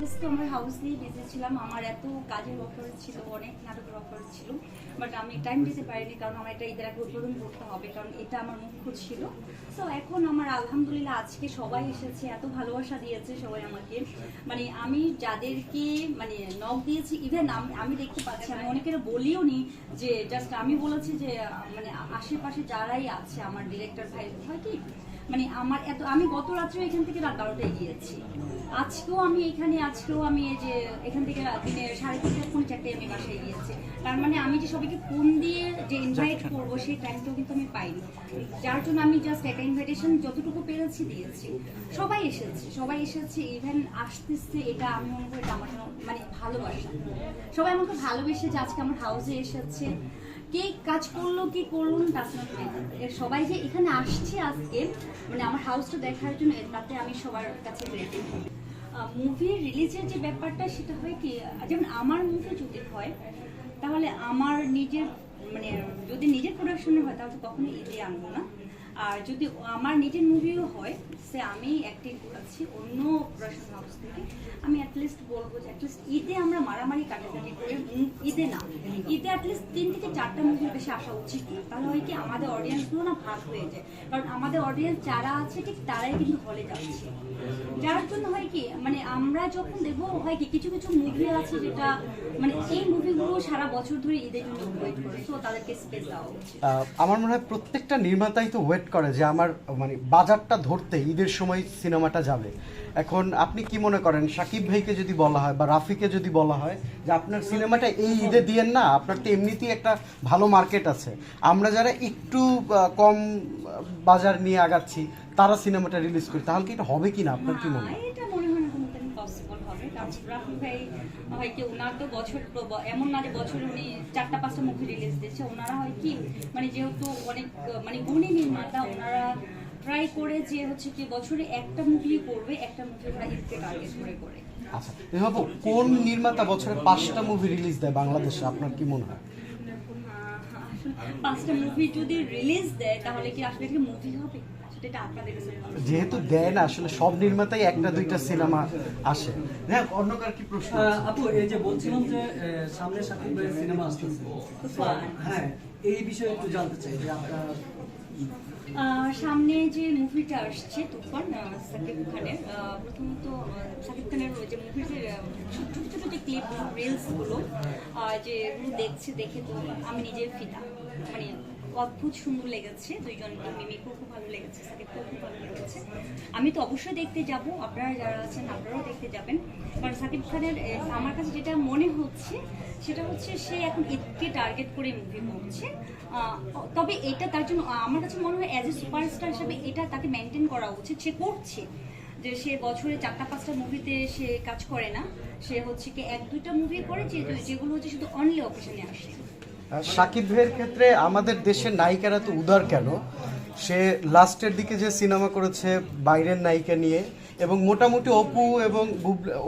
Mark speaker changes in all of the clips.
Speaker 1: ব্যস্ত আমার হাউস দিয়ে বিজি ছিলাম। আমার এত কাজের অফার ছিল, অনেক নাটকের অফার ছিল। বাট আমি টাইম দিতে পারিনি কারণ আমার এটা ঈদের আগে উদ্বোধন করতে হবে, কারণ এটা আমার মুখ্য ছিল। সো এখন আমার আলহামদুলিল্লাহ আজকে সবাই এসেছে, এত ভালোবাসা দিয়েছে সবাই আমাকে। মানে আমি যাদেরকে মানে নখ দিয়েছি ইভেন আমি দেখতে পাচ্ছি, আমি অনেকের বলিও নি যে জাস্ট আমি বলেছি যে মানে আশেপাশে যারাই আছে, আমার ডিরেক্টর ভাই, হয় কি? মানে আমার এত আমি গত রাত্রে এখান থেকে রাত বারোটায় গিয়েছি। আজকেও আমি এখানে আজকেও আমি এই যে এখান থেকে দিনে সাড়ে তিনটা পৌনে চারটে আমি বাসায় গিয়েছি। তার মানে আমি যে সবাইকে ফোন দিয়ে যে ইনভাইট করব সেই টাইমটাও কিন্তু আমি পাইনি। যার জন্য আমি জাস্ট একটা ইনভাইটেশন যতটুকু পেরেছি দিয়েছি। সবাই এসেছে সবাই এসেছে ইভেন আসতেছে এটা আমি মনে করি এটা আমার মানে ভালোবাসা। সবাই আমাকে ভালোবেসে যে আজকে আমার হাউসে এসেছে। কে কাজ করল, কি করল না সবাই যে এখানে আসছে আজকে মানে আমার হাউসটা দেখার জন্য তাতে আমি সবার কাছে গ্রেটিভ মুভি রিলিজের যে ব্যাপারটা, সেটা হয় কি যেমন আমার মুভি যদি হয়, তাহলে আমার নিজের মানে যদি নিজের প্রোডাকশনে হয়, তাহলে কখনোই ঈদে আনব না। আর যদি আমার নিজের মুভিও হয়, সে আমি অ্যাক্টিং করেছি অন্য প্রোডাকশন হাউস থেকে, আমি অ্যাটলিস্ট বলব যে অ্যাটলিস্ট ঈদে আমরা মারামারি কাটাকাটি করে ঈদে না, ঈদে অ্যাটলিস্ট তিন থেকে চারটা মুভির বেশি আসা উচিত না। তাহলে হয় কি আমাদের অডিয়েন্সগুলো না ভাগ হয়ে যায়। কারণ আমাদের অডিয়েন্স যারা আছে, ঠিক তারাই কিন্তু হলে যাচ্ছে। যার জন্য হয় কি মানে আমরা যখন দেখব, হয় কি কিছু কিছু মুভি আছে যেটা মানে এই মুভিগুলো সারা বছর ধরে ঈদের জন্য ওয়েট করে সো তাদেরকে স্পেস দেওয়া উচিত।
Speaker 2: আমার মনে হয় প্রত্যেকটা নির্মাতাই তো ওয়েট করে যে আমার মানে বাজারটা ধরতে ঈদের সময় সিনেমাটা যাবে। এখন আপনি কি মনে করেন, সাকিব ভাইকে যদি বলা হয় বা রাফিকে যদি বলা হয় যে আপনার সিনেমাটা এই ঈদে দিয়েন না, আপনার তো এমনিতেই একটা ভালো মার্কেট আছে। আমরা যারা একটু কম বাজার নিয়ে আগাচ্ছি, তারা সিনেমাটা রিলিজ করি, তাহলে কি এটা হবে কি না আপনার কি মনে হয়?
Speaker 1: ভাই হয় কি ওনার তো বছর এমন না যে বছরে উনি চারটা পাঁচটা মুভি রিলিজ দিচ্ছে ওনারা হয় কি মানে যেহেতু অনেক মানে গুণী নির্মাতা ওনারা ট্রাই করে যে হচ্ছে কি বছরে একটা মুভি করবে একটা মুভি ওরা ঈদকে টার্গেট করে করে।
Speaker 2: আচ্ছা কোন নির্মাতা বছরে পাঁচটা মুভি রিলিজ দেয় বাংলাদেশে? আপনার কি মনে হয়?
Speaker 1: পাঁচটা মুভি যদি রিলিজ দেয় তাহলে কি আসলে মুভি হবে?
Speaker 2: যেহেতু দেয় না আসলে সব নির্মাতাই একটা দুইটা সিনেমা আসে। দেখ অন্য কার কি প্রশ্ন
Speaker 3: আপু এই যে বলছিলাম যে সামনে শাকিব ভাইয়ের সিনেমা আসতেছে। হ্যাঁ এই বিষয়ে একটু জানতে চাই যে আপনার
Speaker 1: সামনে যে মুভিটা আসছে তুফান সাকিব খানের প্রথমত সাকিব খানের যে মুভির ছোট ছোট যে ক্লিপ রিলসগুলো যে দেখছি দেখে তো আমি নিজের ফিদা। মানে অদ্ভুত সুন্দর লেগেছে। দুইজনকে মিমিকেও খুব ভালো লেগেছে, সাকিবকেও খুব ভালো লেগেছে। আমি তো অবশ্যই দেখতে যাব, আপনারা যারা আছেন আপনারাও দেখতে যাবেন। কারণ সাকিব খানের আমার কাছে যেটা মনে হচ্ছে, সেটা হচ্ছে সে এখন ঈদকে টার্গেট করে মুভি করছে। তবে এটা তার জন্য আমার কাছে মনে হয় অ্যাজ এ সুপারস্টার হিসাবে এটা তাকে মেনটেন করা উচিত। সে করছে যে সে বছরে চারটা, পাঁচটা মুভিতে সে কাজ করে না। সে হচ্ছে কি এক, দুইটা মুভি করে, যে যেগুলো হচ্ছে শুধু অনলি অকেশনে আসে।
Speaker 2: সাকিব ভাইয়ের ক্ষেত্রে আমাদের দেশের নায়িকারা তো উদার কেন? সে লাস্টের দিকে যে সিনেমা করেছে বাইরের নায়িকা নিয়ে এবং মোটামুটি অপু এবং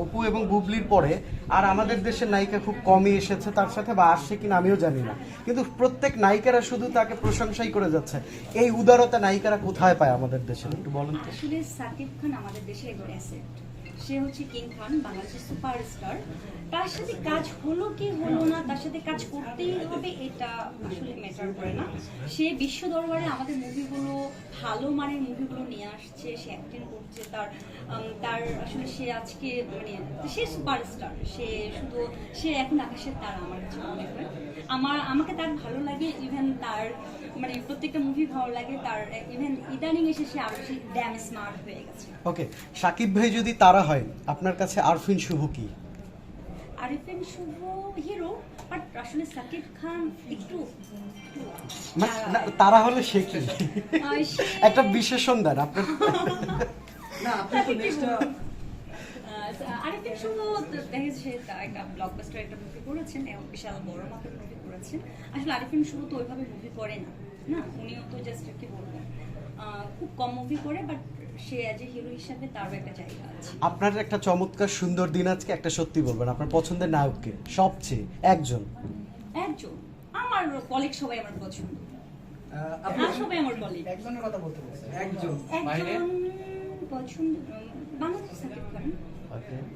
Speaker 2: অপু এবং বুবলির পরে আর আমাদের দেশের নায়িকা খুব কমই এসেছে, তার সাথে বা আসছে কিনা আমিও জানি না। কিন্তু প্রত্যেক নায়িকারা শুধু তাকে প্রশংসাই করে যাচ্ছে। এই উদারতা নায়িকারা কোথায় পায় আমাদের দেশে? একটু বলেন তো
Speaker 1: সাকিব খান আমাদের সে হচ্ছে কিং খান, বাংলাদেশের সুপারস্টার তার সাথে কাজ হলো কি হলো না, তার সাথে কাজ করতেই হবে, এটা আসলে ম্যাটার করে না। সে বিশ্ব দরবারে আমাদের মুভিগুলো ভালো মানের মুভিগুলো নিয়ে আসছে, সে অ্যাক্টিং করছে, তার তার আসলে সে আজকে মানে সে সুপারস্টার সে শুধু, সে এখন আকাশের তারা আমার কাছে মনে হয়। আমার আমাকে তার ভালো লাগে ইভেন তার মানে প্রত্যেকটা মুভি ভালো লাগে তার ইভেন ইদানিং এসে সে আরও বেশি ড্যাম স্মার্ট হয়ে গেছে।
Speaker 2: ওকে সাকিব ভাই যদি তারা হয় আপনার কাছে আরফিন শুভ কি?
Speaker 1: আরিফিন শুভ হিরো বাট আসলে সাকিব খান একটু
Speaker 2: মানে
Speaker 1: তারা
Speaker 2: হলে সে কি? একটা বিশেষণ দেন আপনার
Speaker 3: না আপনি তো নেক্সট
Speaker 1: আরিফিন দেখা যাচ্ছে একটা ব্লকবাস্টার একটা মুভি করেছেন এবং বিশাল বড় মাপের মুভি করেছেন। আসলে আরিফিন শুভ তো ওইভাবে মুভি করে না না? উনিও তো জাস্ট কি বলব খুব কম মুভি করে বাট সে অ্যাজ এ হিরো হিসাবে তারও একটা জায়গা আছে।
Speaker 2: আপনার একটা চমৎকার সুন্দর দিন আজকে একটা সত্যি বলবেন। আপনার পছন্দের নায়ককে সবচেয়ে একজন।
Speaker 1: একজন। আমার কলিগ সবাই আমার পছন্দ।
Speaker 3: আপনি
Speaker 1: আর সবাই আমার কলিগ
Speaker 4: একজনের কথা বলতে
Speaker 3: একজন।
Speaker 1: একজন পছন্দ বাংলাদেশ সাকিব খান Okay.